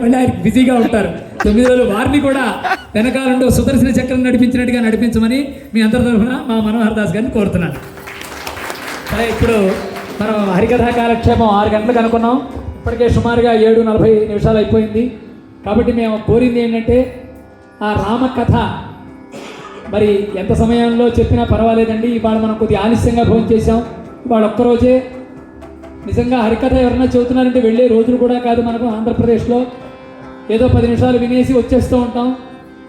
మళ్ళీ ఆయన బిజీగా ఉంటారు. తొమ్మిది రోజులు వారిని కూడా వెనకాలంలో సుదర్శన చక్రం నడిపించినట్టుగా నడిపించమని మీ అందరి తరఫున మా మనోహర్ దాస్ గారిని కోరుతున్నాను. సరే ఇప్పుడు మనం హరికథా కాలక్షేపం ఆరు గంటలకు అనుకున్నాం. ఇప్పటికే సుమారుగా ఏడు నలభై నిమిషాలు అయిపోయింది. కాబట్టి మేము కోరింది ఏంటంటే ఆ రామకథ మరి ఎంత సమయంలో చెప్పినా పర్వాలేదండి. ఇవాళ మనం కొద్దిగా ఆలస్యంగా భోజనం చేసాం ఇవాళ ఒక్కరోజే. నిజంగా హరికథ ఎవరన్నా చెబుతున్నారంటే వెళ్ళే రోజులు కూడా కాదు మనకు ఆంధ్రప్రదేశ్లో. ఏదో పది నిమిషాలు వినేసి వచ్చేస్తూ ఉంటాం.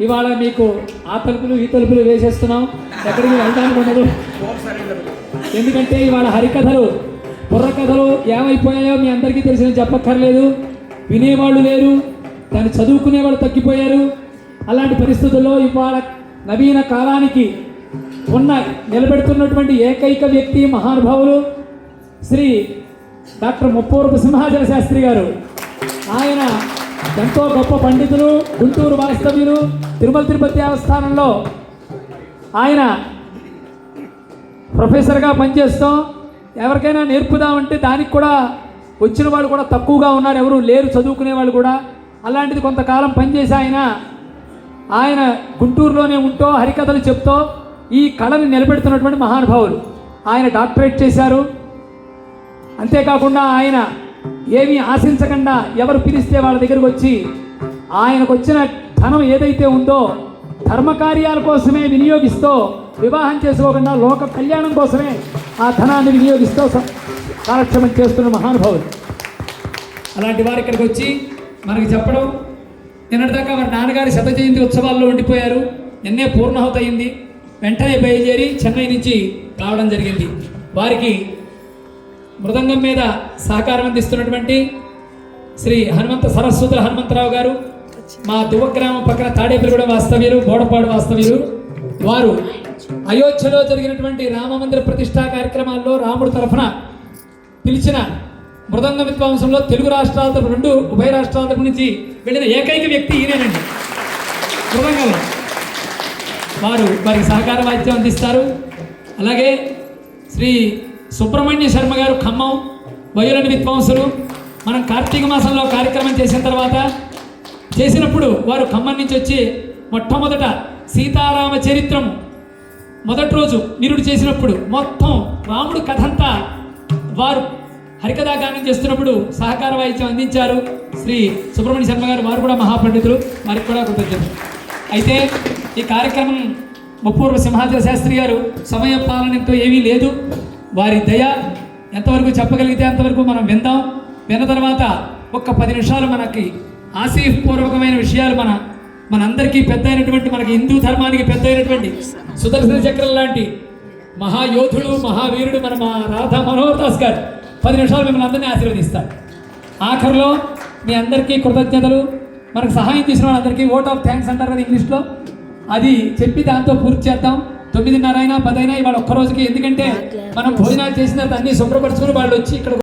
ఇవాళ మీకు ఆ తలుపులు ఈ తలుపులు వేసేస్తున్నాం. ఎక్కడికి వెళ్ళడానికి ఉండదు. ఎందుకంటే ఇవాళ హరికథలు బుర్రకథలు ఏమైపోయాయో మీ అందరికీ తెలిసిన చెప్పక్కర్లేదు. వినేవాళ్ళు లేరు. దాన్ని చదువుకునేవాళ్ళు తగ్గిపోయారు. అలాంటి పరిస్థితుల్లో ఇవాళ నవీన కాలానికి ఉన్న నిలబెడుతున్నటువంటి ఏకైక వ్యక్తి మహానుభావులు శ్రీ డాక్టర్ ముప్పవరపు సింహాచల శాస్త్రి గారు. ఆయన ఎంతో గొప్ప పండితులు గుంటూరు వాస్తవ్యులు తిరుమల తిరుపతి దేవస్థానంలో ఆయన ప్రొఫెసర్గా పనిచేస్తాం ఎవరికైనా నేర్పుదామంటే దానికి కూడా వచ్చిన వాళ్ళు కూడా తక్కువగా ఉన్నారు ఎవరు లేరు చదువుకునే వాళ్ళు కూడా. అలాంటిది కొంతకాలం పనిచేసి ఆయన ఆయన గుంటూరులోనే ఉంటూ హరికథలు చెప్తూ ఈ కళని నిలబెడుతున్నటువంటి మహానుభావులు. ఆయన డాక్టరేట్ చేశారు. అంతేకాకుండా ఆయన ఏమీ ఆశించకుండా ఎవరు పిలిస్తే వాళ్ళ దగ్గరకు వచ్చి ఆయనకు వచ్చిన ధనం ఏదైతే ఉందో ధర్మకార్యాల కోసమే వినియోగిస్తూ వివాహం చేసుకోకుండా లోక కళ్యాణం కోసమే ఆ ధనాన్ని వినియోగిస్తూ కాలక్షేమం చేస్తున్న మహానుభావులు. అలాంటి వారు ఇక్కడికి వచ్చి మనకి చెప్పడం నిన్నటిదాకా వారి నాన్నగారి శత జయంతి ఉత్సవాల్లో ఉండిపోయారు. నిన్నే పూర్ణహుత అయింది వెంటనే బయలుదేరి చెన్నై నుంచి రావడం జరిగింది. వారికి మృదంగం మీద సహకారం అందిస్తున్నటువంటి శ్రీ హనుమంత సరస్వతుల హనుమంతరావు గారు మా దువ్వ గ్రామం పక్కన తాడేపల్లిగూడెం వాస్తవ్యులు బోడపాడు వాస్తవ్యులు వారు అయోధ్యలో జరిగినటువంటి రామమందిర ప్రతిష్టా కార్యక్రమాల్లో రాముడు తరఫున పిలిచిన మృదంగ విద్వాంసంలో తెలుగు రాష్ట్రాల తరపు రెండు ఉభయ రాష్ట్రాల తరపు నుంచి వెళ్ళిన ఏకైక వ్యక్తి ఈయనేనండి. మృదంగంలో వారు వారికి సహకార వాయిద్యం అందిస్తారు. అలాగే శ్రీ సుబ్రహ్మణ్య శర్మ గారు ఖమ్మం వయోలని విద్వాంసులు. మనం కార్తీక మాసంలో కార్యక్రమం చేసిన తర్వాత చేసినప్పుడు వారు ఖమ్మం నుంచి వచ్చి మొట్టమొదట సీతారామ చరిత్రం మొదటి రోజు నిరుడు చేసినప్పుడు మొత్తం రాముడు కథంతా వారు హరికథా గానం చేస్తున్నప్పుడు సహకార వాయిద్యం అందించారు శ్రీ సుబ్రహ్మణ్య శర్మ గారు. వారు కూడా మహాపండితులు. వారికి కూడా కృతజ్ఞతలు. అయితే ఈ కార్యక్రమం ముప్పూర్వ సింహాచల శాస్త్రి గారు సమయ పాలనతో ఏమీ లేదు. వారి దయ ఎంతవరకు చెప్పగలిగితే అంతవరకు మనం విందాం. విన్న తర్వాత ఒక్క పది నిమిషాలు మనకి ఆశయపూర్వకమైన విషయాలు మన మనందరికీ పెద్ద అయినటువంటి మనకి హిందూ ధర్మానికి పెద్ద అయినటువంటి సుదర్శన చక్రం లాంటి మహాయోధుడు మహావీరుడు మన మా రాధా మనోహర్ దాస్ గారు. పది నిమిషాలు మిమ్మల్ని అందరినీ ఆశీర్వదిస్తారు. ఆఖరిలో మీ అందరికీ కృతజ్ఞతలు. మనకు సహాయం చేసిన వాళ్ళందరికీ ఓట్ ఆఫ్ థ్యాంక్స్ అంటారు కదా ఇంగ్లీష్లో. అది చెప్పి దాంతో పూర్తి చేద్దాం. తొమ్మిదిన్నర అయినా పదైనా ఇవాళ ఒక్క రోజుకి. ఎందుకంటే మనం భోజనాలు చేసిన అన్ని శుభ్రపరచుకుని వాళ్ళు వచ్చి ఇక్కడ